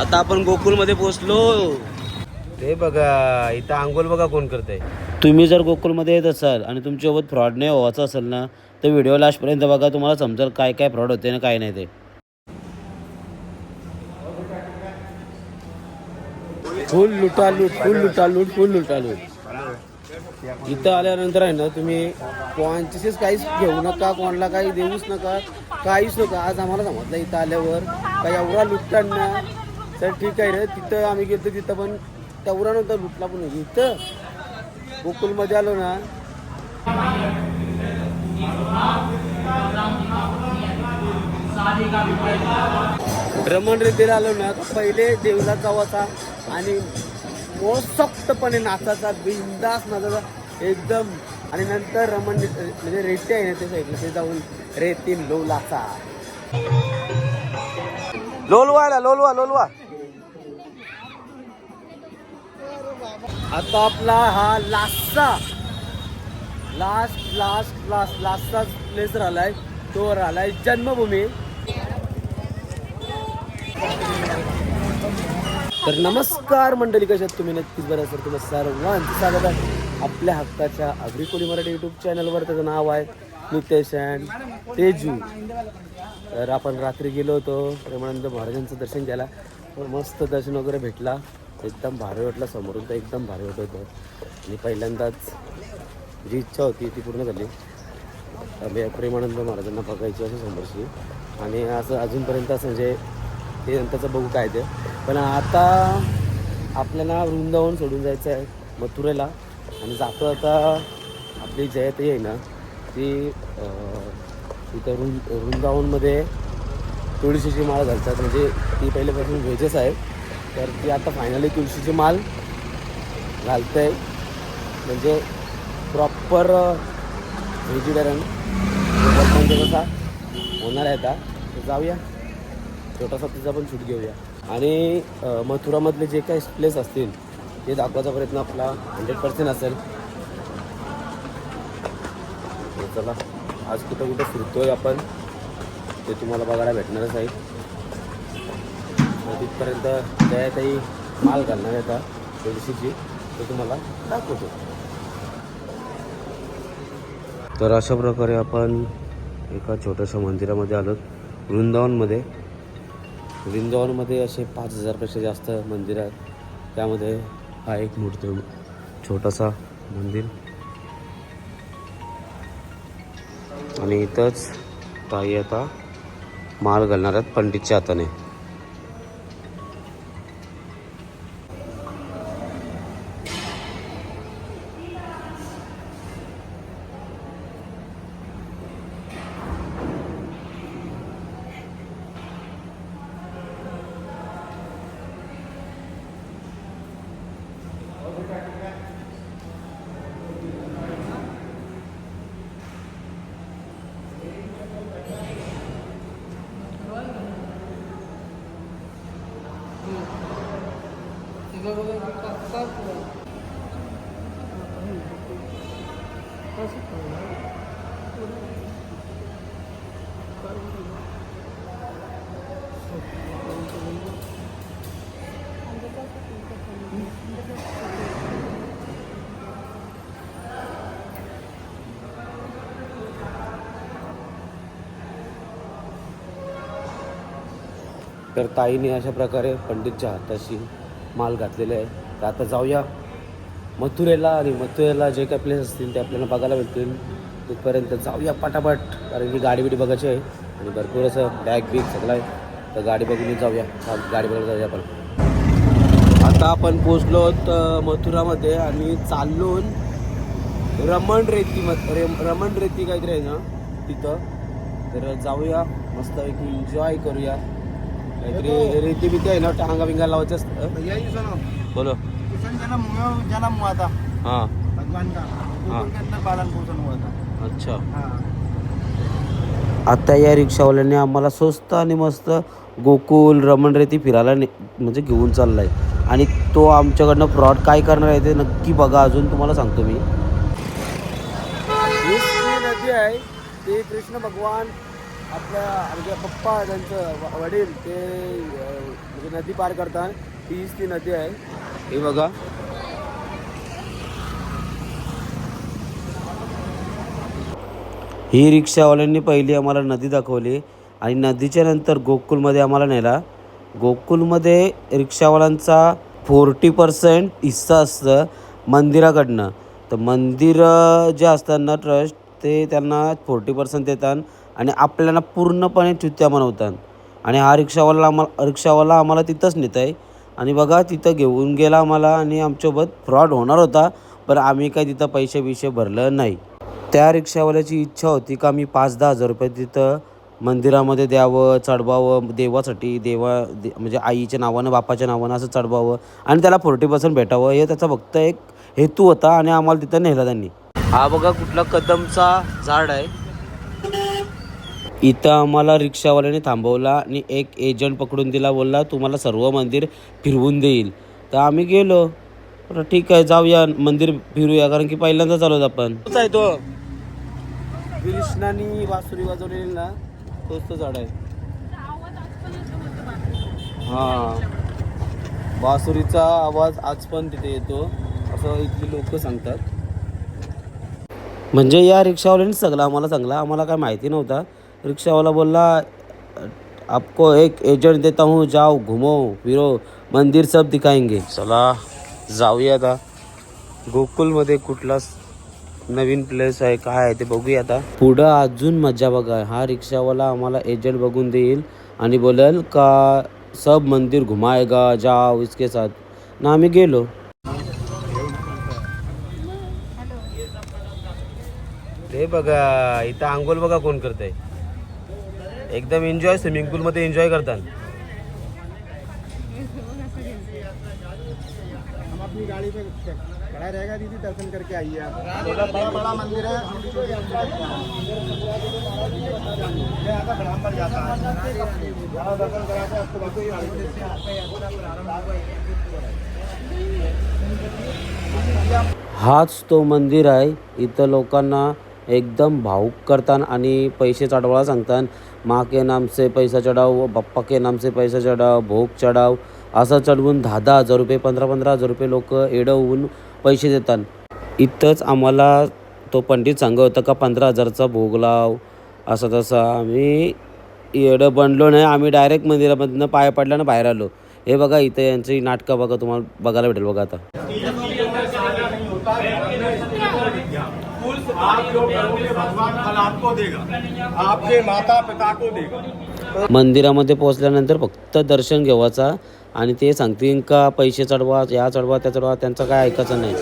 आता आपण गोकुळमध्ये पोहोचलो. ते बघा इथं आंघोळ बघा कोण करतंय. तुम्ही जर गोकुळमध्ये येत असाल आणि तुमच्यासोबत फ्रॉड नाही व्हायचं असेल ना तर व्हिडिओ लास्टपर्यंत बघा तुम्हाला समजेल काय काय फ्रॉड होते ना काय नाही ते. फुल लुटालूट फुल लुटालूट फुल लुटालूट. इथं आल्यानंतर आहे ना तुम्ही कॉन्शियस काहीच घेऊ नका कोणाला काही देऊच नका काहीच नका. आज आम्हाला समजलं इथं आल्यावर काही एवढा लुटतान तर ठीक आहे रे. तिथं आम्ही गेलो तिथं पण तेवढा नव्हता लुटला पण इथं गोकुलमध्ये आलो ना. रमण रेतीला आलो ना पहिले देवला जावाचा आणि मोसक्तपणे नाचाचा बिंदास नाचाचा एकदम. आणि नंतर रमण म्हणजे रेती आहे ना त्या साईडला ते जाऊन रेती लोलाचा. लोलवाला लोलवा लोलवा. आता आपला हा लास्टचा. लास्ट लास्ट लास्ट लास्टचा प्लेस राहिलाय. तो राहिलाय जन्मभूमी. तर नमस्कार मंडळी कशात तुम्ही? नक्कीच बरं सर तुम्ही सर्वांचं स्वागत आहे. आपल्या हक्काच्या अग्रिकोली मराठी यूट्यूब चॅनलवर त्याचं नाव आहे नितेश अँड तेजू. तर आपण रात्री गेलो होतो. प्रेमानंद महाराजांचं दर्शन घ्यायला. तर मस्त दर्शन वगैरे भेटला. एकदम भारी वाटलं समोरून तर एकदम भारी वाटत होतं. आणि पहिल्यांदाच जी इच्छा होती ती पूर्ण झाली. आम्ही प्रेमानंद महाराजांना बघायची असं समोरची. आणि असं अजूनपर्यंत असं म्हणजे ते नंतरचं बघू काय ते. पण आता आपल्याला वृंदावन सोडून जायचं आहे मथुरेला. आणि जातो आता आपली जयती आहे ना ती तिथं वृंद वृंदावनमध्ये तुळशीची माळ घालतात. म्हणजे ती पहिल्यापासून व्हेजच आहे. तर ती आता फायनली तुळशीची माल घालते. म्हणजे प्रॉपर व्हेजिटेरियन म्हणजे कसा होणार आहे आता तर जाऊया. छोटासा तिचा पण शूट घेऊया. आणि मथुरामधले जे काही प्लेस असतील ते दाखवायचा प्रयत्न आपला हंड्रेड पर्सेंट असेल. चला आज कुठं कुठं फिरतोय आपण ते तुम्हाला बघायला भेटणारच आहे. तर तिथपर्यंत त्या काही माल घालणार आहे आता तुळशीची ते तुम्हाला दाखवतो. तर अशा प्रकारे आपण एका छोट्याशा मंदिरामध्ये आलो. वृंदावनमध्ये. वृंदावनमध्ये असे पाच हजारपेक्षा जास्त मंदिर आहेत. त्यामध्ये हा एक मूर्ती छोटासा मंदिर. आणि इथंच ताई आता माल घालणार आहेत पंडितच्या हाताने. 음. 이거 보면 तर ताईने अशा प्रकारे पंडितच्या हाताशी माल घातलेला आहे. तर आता जाऊया. मथुरेला आणि मथुरेला जे काही प्लेस असतील ते आपल्याला बघायला भेटतील. तिथपर्यंत जाऊया पटापट कारण की गाडी बिडी बघायची आहे. आणि भरपूर असं बॅग बिग सगळं आहे. तर गाडी बघून जाऊया. चाल, गाडी बघायला जाऊया आपण. आता आपण पोचलो तर मथुरामध्ये आणि चाललो रमण रेती मत रमण रेती काहीतरी आहे ना तिथं. तर जाऊया. मस्तपैकी एन्जॉय करूया. काहीतरी रेती बिती आहे ना टांगा बिंगा लावायचं असतं. भैया जी सुनो बोलो. किशन जन्म हुआ जन्म हुआ था हां. भगवान का गोकुल के अंदर पालन पोषण हुआ था अच्छा. हाँ. आता या रिक्षावाल्याने आम्हाला स्वस्त आणि मस्त गोकुल रमण रेती फिरायला ने म्हणजे घेऊन चाललाय. आणि तो आमच्याकडनं फ्रॉड काय करणार आहे ते नक्की बघा. अजून तुम्हाला सांगतो मी. ही जी नदी आहे. ते कृष्ण भगवान आपल्या आमच्या पप्पा त्यांचं वडील ते म्हणजे नदी पार करतात. तीच ती नदी आहे. हे बघा. ही रिक्षावाल्यांनी पहिली आम्हाला नदी दाखवली आणि नदीच्या नंतर गोकुलमध्ये आम्हाला नेला. गोकुलमध्ये रिक्षावाल्यांचा फोर्टी पर्सेंट हिस्सा असतं मंदिराकडनं. तर मंदिर जे असतात ना ट्रस्ट ते त्यांना फोर्टी पर्सेंट देतात. आणि आपल्याला पूर्णपणे चुत्या बनवतात. आणि हा रिक्षावाला आम्हाला रिक्षावाला आम्हाला तिथंच नेत आहे. आणि बघा तिथं घेऊन गेला आम्हाला आणि आमच्यासोबत फ्रॉड होणार होता पण आम्ही काय तिथं पैसे बिशे भरलं नाही. त्या रिक्षावाल्याची इच्छा होती का मी पाच दहा हजार रुपये तिथं मंदिरामध्ये द्यावं चढवावं देवासाठी देवा दे म्हणजे आईच्या नावानं बापाच्या नावानं असं चढवावं आणि त्याला फोर्टी पर्सेंट भेटावं हे त्याचा फक्त एक हेतू होता आणि आम्हाला तिथं नेला त्यांनी. हा बघा कुठला कदमचा झाड आहे. इथं आम्हाला रिक्षावाल्याने थांबवला आणि एक एजंट पकडून दिला बोलला तुम्हाला सर्व मंदिर फिरवून देईल. तर आम्ही गेलो. बरं ठीक आहे जाऊया. मंदिर फिरूया. कारण की पहिल्यांदा चालवत आपण. आहे तो? कृष्णानी वासुरी वाजवलेली ना तोच तो झाड आहे. हां. बासुरीचा आवाज आज पण तिथे येतो असं इथली लोक सांगतात. म्हणजे या रिक्षावाल्याने सगळं आम्हाला सांगला. आम्हाला काय माहिती नव्हता. रिक्षावाला बोलला आपको एक एजंट देता हूँ जाओ घुमो फिरो मंदिर सब दिखाएंगे. चला जाऊया आता. गोकुलमध्ये कुठला स- नवीन प्लेस आहे काय आहे ते बघूया आता. पुढं अजून मजा बघा. हा रिक्षावाला आम्हाला एजंट बघून देईल आणि बोलेल का सब मंदिर घुमाएगा जाओ इसके साथ. ना आम्ही गेलो. हे बघा इथं आंघोळ बघा कोण करतंय. एकदम एन्जॉय स्विमिंग पूल मध्ये एन्जॉय करतात हम अपनी गाड़ी पे खड़ा रहेगा दीदी दर्शन करके आइए आप। थोड़ा बड़ा बड़ा मंदिर है। ये आता ब्राह्मण जाता यहाँ दर्शन कराते आपको बाकी हाच तो मंदिर आहे. इथं लोकांना एकदम भावुक करतात आणि पैसे चढवायला सांगतात माँ के नाम से पैसा चढाव बाप्पा के नाम से पैसा चढाव भोग चढाव असं चढवून दहा दहा हजार रुपये पंधरा पंधरा हजार रुपये लोक एडं होऊन पैसे देतात इथंच आम्हाला तो पंडित सांगत होता का पंधरा हजारचा भोग लाव असं तसं. आम्ही एडं बनलो नाही आम्ही डायरेक्ट मंदिरामधनं पाया पडल्यानं बाहेर आलो. हे बघा इथं यांची नाटकं बघा तुम्हाला बघायला भेटेल बघा आता. आप जो करोगे भगवान फल आपको देगा आपके माता पिता को देगा मंदिरामध्ये पोहोचल्यानंतर फक्त दर्शन घेवायचा आणि ते सांगतील का पैसे चढवा या चढवा त्या चढवा त्यांचं काय ऐकायचं नाही.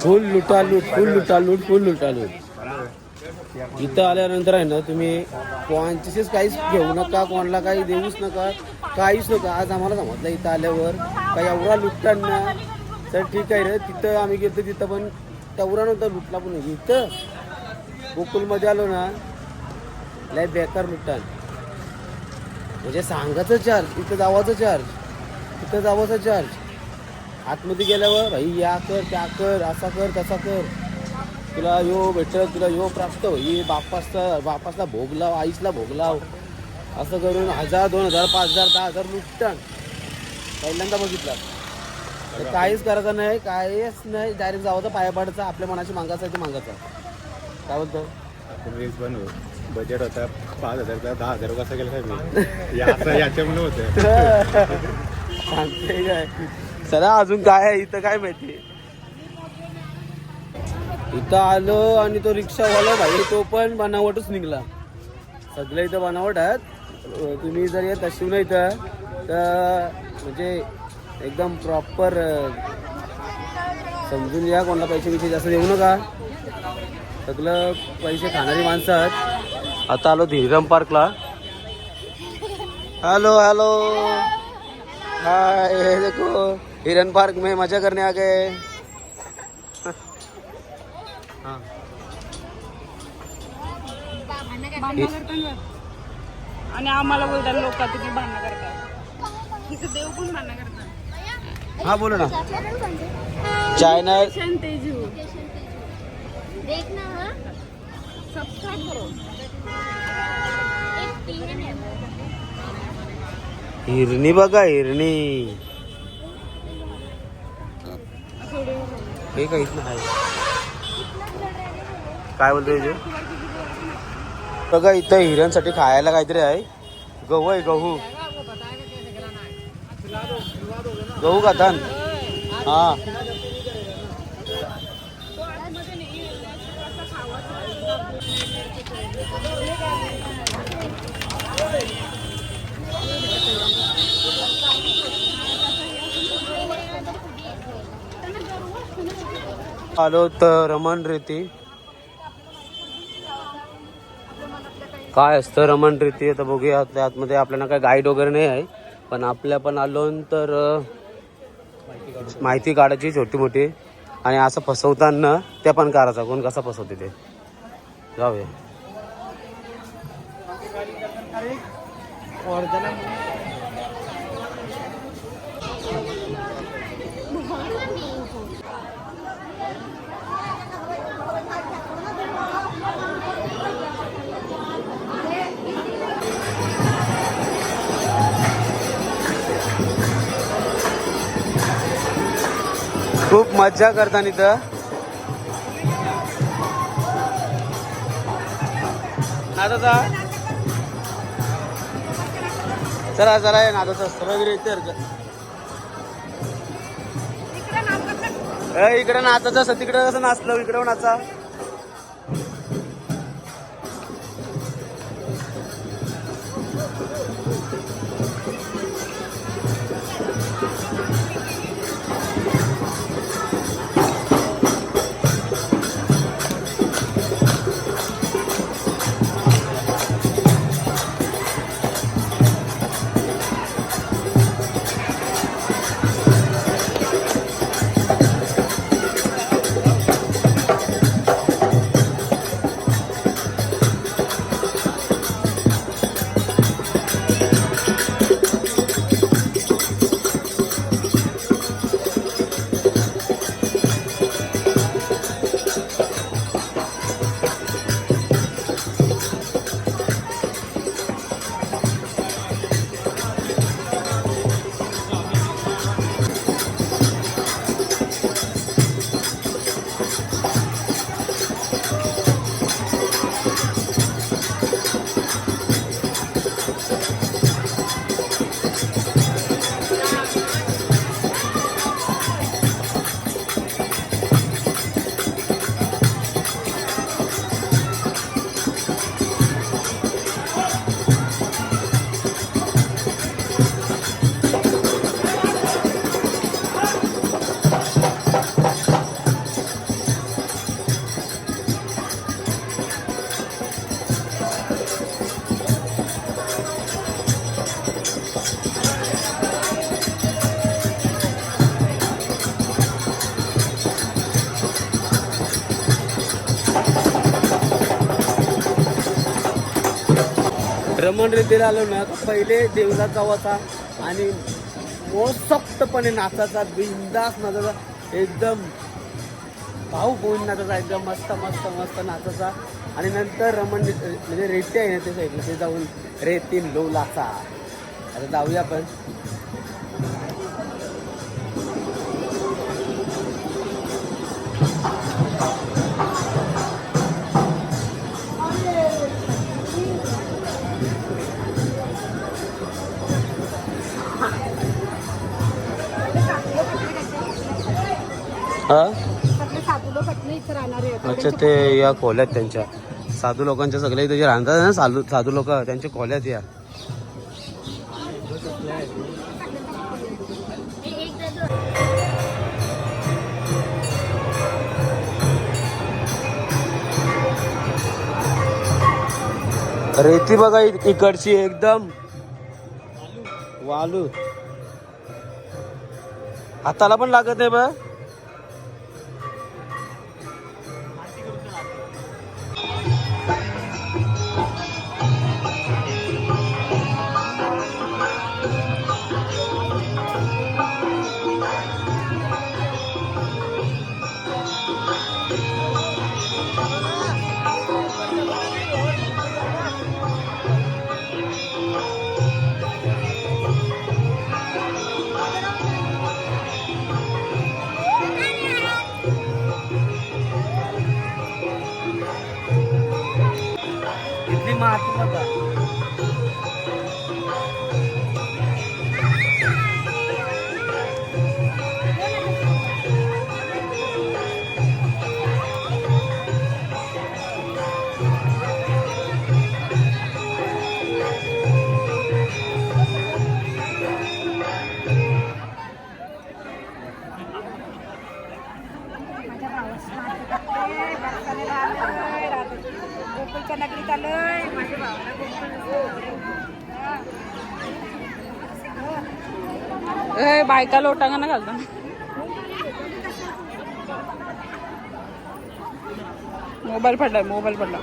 फुल लुटालूट फुल लुटालूट फुल लुटालूट. इथं आल्यानंतर आहे ना तुम्ही कॉन्शियस काहीच घेऊ नका कोणाला काही देऊच नका काहीच नका. आज आम्हाला समजलं इथं आल्यावर. काही एवढा लुटतात ना तर ठीक आहे रे तिथं आम्ही गेलो तिथं पण तेवढा नव्हता लुटला पण नाही. इथं गोकुलमध्ये आलो ना लय बेकार लुटतात म्हणजे सांगायचं चार्ज इथं जावाचं चार्ज तिथं जावाचं चार्ज आतमध्ये गेल्यावर भाई या कर त्या कर असा कर तसा कर. तुला यो भेटत तुला यो प्राप्त होईल बापासचा बापासला भोग लाव आईसला भोग लाव. असं करून हजार दोन हजार पाच हजार दहा हजार लुटतात. पहिल्यांदा बघितलं. काहीच करायचं नाही काहीच नाही. डायरेक्ट जावं पाया पाडायचं आपल्या मनाची मागायचं आहे ते मागायचं. काय बोलतो रेस बनव. बजेट होता पाच हजारचा दहा हजार कसं केलं साहेब या असं याच्यामुळे होतं. सांगते काय? चला अजून काय आहे? इथं काय माहिती? इथं आलो आणि तो रिक्षावाला भाई. तो पण बनावटच निघला. सगळे इथं बनावट आहेत. अं, तुम्ही जर येत असेल ना इथं तर म्हणजे एकदम प्रॉपर समजून या कोणाला पैसे बिसे जास्त देऊ नका. सगळं पैसे खाणारी माणसं आहेत. आता आलो धीरम पार्कला. Hello hello. हाय देखो. हिरन पार्क में मजा करने आ गए. हाँ. आणि आम्हाला बोलतात लोक तुम्ही भांडणं करतात तिथे देव पण भांडणं करतात. हाँ बोलो ना. चॅनल तेजू देखना हाँ सबस्क्राईब करो एक पिंग है हिरणी बघा हिरणी. हे काहीच नाही काय बोलतोय जे? बघा इथं हिऱ्यांसाठी खायला काहीतरी आहे. गहू आहे गहू. गहू का हा. आलो तर रमण रीती. काय असतं रमण रीती आता बघूया. त्यातमध्ये आपल्याला काय गाईड वगैरे नाही आहे. पण आपल्या पण आलो तर माहिती काढायची छोटी मोठी. आणि असं फसवताना त्या पण करायचा कोण कसा फसवते ते. जाऊया. खूप मज्जा करताना इथं. नादाचा. चला चला हे नादाचा वगैरे इथे इकडे नाचायचं असं तिकडे कसं नाचलं इकडे नाचा. रमण रेतीला आलो ना तर पहिले देवलाचा होता आणि मोसक्तपणे नाचाचा बिंदास नाचाचा एकदम भाऊ बोन नाचाचा एकदम मस्त मस्त मस्त नाचाचा. आणि नंतर रमण म्हणजे रेती आहे ना ते साईडला ते जाऊन रेतीन लोलाचा. आता जाऊया आपण. अच्छा ते या खोल्यात त्यांच्या. साधू लोकांच्या सगळ्या इथे जे राहतात ना साधू साधू लोक त्यांच्या खोल्यात या. रेती बघा इकडची एकदम. वालू. हाताला पण लागत नाही बघ মা बायका लोटांना घालतात मोबाईल पडलाय मोबाईल पडला.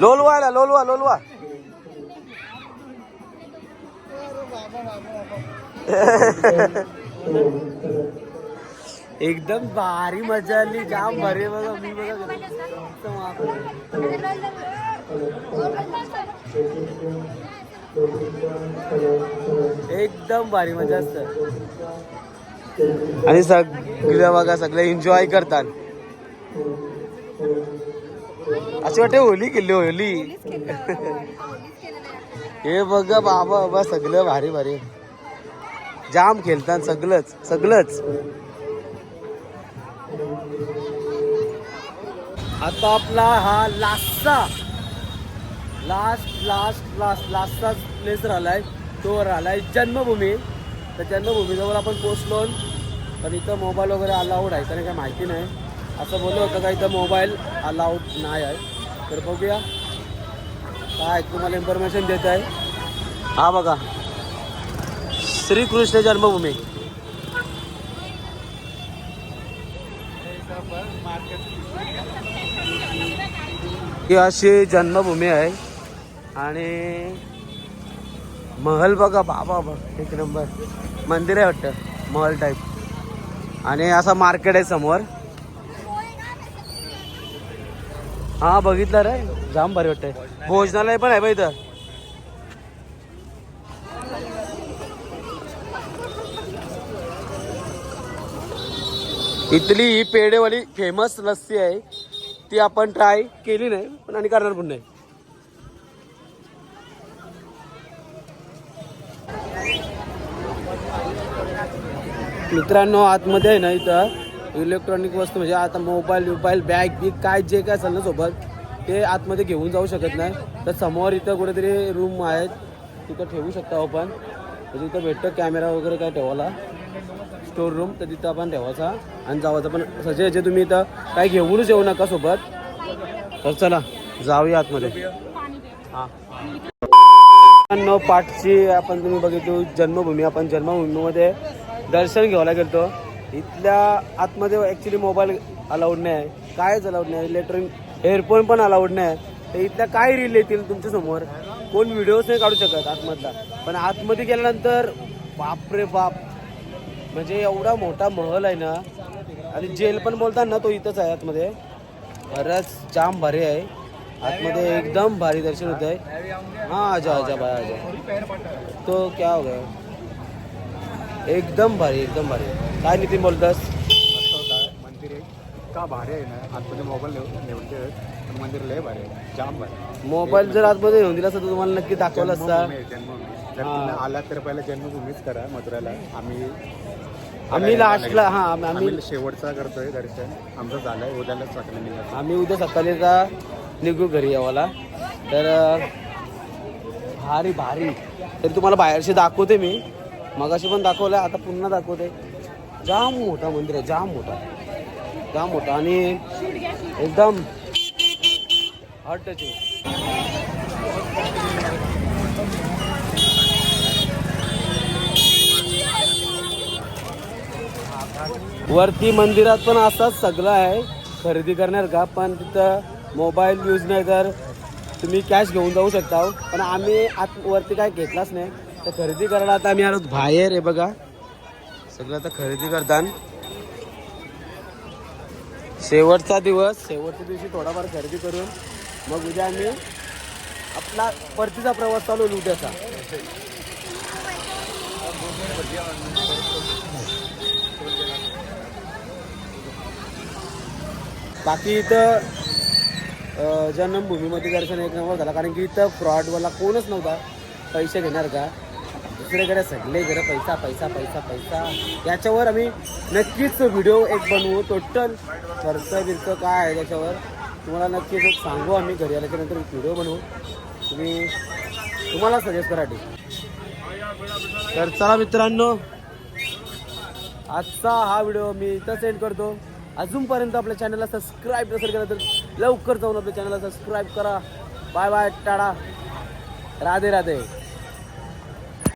लोलवा लोलवा लोलवा. एकदम भारी मजा आली. जाम भारी बघा मी बघा. एकदम भारी मजा असत. आणि सगळं बघा सगळे एन्जॉय करतात. असे वाटते होली केली होली. हे बघा बाबा बाबा सगळं भारी भारी. जाम खेळतात सगळंच सगळंच. आता आपला हा लास्टचा लास्ट लास्ट लास्ट लास्टचा प्लेस राहिलाय. तो राहिलाय जन्मभूमी. तर जन्मभूमीजवळ आपण पोचलो पण इथं मोबाईल वगैरे अलाउड आहे त्याने काय माहिती नाही. असं बोललं होतं का इथं मोबाईल अलाउड नाही आहे. तर बघूया. काय तुम्हाला इन्फॉर्मेशन देत आहे हा बघा. श्रीकृष्ण जन्मभूमी. ही अशी जन्मभूमी आहे. आणि महल बघा बाबा बघ एक नंबर. मंदिर आहे वाटतं महल टाईप आणि असं मार्केट आहे समोर. हा बघितलं रे. जाम भारी वाटतंय. भोजनालय पण आहे बा इथं. इथली ही पेढेवाली फेमस लस्सी आहे. ती आपण ट्राय केली नाही पण आणि करणार पण नाही. मित्रांनो आतमध्ये आहे ना इथं इलेक्ट्रॉनिक वस्तू म्हणजे आता मोबाईल बिबाईल बॅग बिग काय जे काय असेल ना सोबत ते आतमध्ये घेऊन जाऊ शकत नाही. तर समोर इथं कुठेतरी रूम आहेत. तिथं ठेवू शकतो आपण. तर तिथं भेटतं कॅमेरा वगैरे काय ठेवायला. स्टोर रूम तर तिथं आपण ठेवायचा. आणि जावायचं पण सजे जे तुम्ही इथं काय घेऊनच येऊ नका सोबत. तर चला जाऊया आतमध्ये. हां. नऊ पाठची आपण तुम्ही बघितलो जन्मभूमी. आपण जन्मभूमीमध्ये दर्शन घ्यायला गेलतो. इथल्या आतमध्ये ॲक्च्युली मोबाईल अलाउड नाही. आहे कायच अलाउड नाही. इलेक्ट्रॉनिक हेअरफोन पण अलाउड नाही. तर इथल्या काय रील येतील तुमच्यासमोर? कोण व्हिडिओज नाही काढू शकत आतमधला. पण आतमध्ये गेल्यानंतर बापरे बाप. म्हणजे एवढा मोठा महल आहे ना आणि जेल पण बोलतात ना तो इथंच आहे आतमध्ये. खरंच जाम भारी आहे. आतमध्ये एकदम भारी दर्शन होत आहे हाँ आजा आजा भाई आजा तो क्या हो गया? एकदम भारी एकदम भारी. काय नितीन बोलतास? मंदिर आहे का भारी आहे ना? आतमध्ये मोबाईल नेऊन मंदिर लय भारी आहे. जाम भारी. मोबाईल जर आतमध्ये येऊन दिला असता तर तुम्हाला नक्की दाखवला असता. आलात तर पहिला जन्मभूमीच करा मथुराला. आम्ही आम्ही लास्टला हा आम्ही आम्ही शेवटचा करतोय दर्शन. आमचं झालंय उद्यालाच सकाळी निघायचं. आम्ही उद्या सकाळीचा निघू घरी यावाला. तर अं, भारी भारी. तरी तुम्हाला बाहेरशी दाखवते मी. मगाशी पण दाखवलं आता पुन्हा दाखवते. जाम मोठा मंदिर आहे जाम मोठा. जाम मोठा आणि एकदम हॉट टचिंग वरती मंदिरात पण असाच सगळं आहे. खरेदी करणार का? पण तिथं मोबाईल यूज नाही तर तुम्ही कॅश घेऊन जाऊ शकता. पण आम्ही आत वरती काय घेतलाच नाही. तर खरेदी करायला आता आम्ही आलो बाहेर आहे बघा. सगळं आता खरेदी करतात शेवटचा दिवस. शेवटच्या दिवशी थोडाफार खरेदी करून मग उद्या आम्ही आपला परतीचा प्रवास चालू उद्याचा. बाकी इथं जन्मभूमीमध्ये दर्शन एक नंबर झाला कारण की इथं फ्रॉडवाला कोणच नव्हता पैसे घेणार का? दुसरीकडे सगळीकडे पैसा पैसा पैसा पैसा. याच्यावर आम्ही नक्कीच व्हिडिओ एक बनवू. टोटल खर्च बिर्च काय आहे त्याच्यावर? तुम्हाला नक्कीच एक सांगू आम्ही. घरी आल्याच्यानंतर एक व्हिडिओ बनवू. तुम्ही तुम्हाला सजेस्ट करा कराठी तर चला मित्रांनो आजचा हा व्हिडिओ मी इथं सेंड करतो. अजूनपर्यंत आपल्या चॅनलला सबस्क्राईब नसेल केलं तर लवकर जाऊन आपल्या चॅनलला सबस्क्राईब करा. बाय बाय टाळा राधे राधे.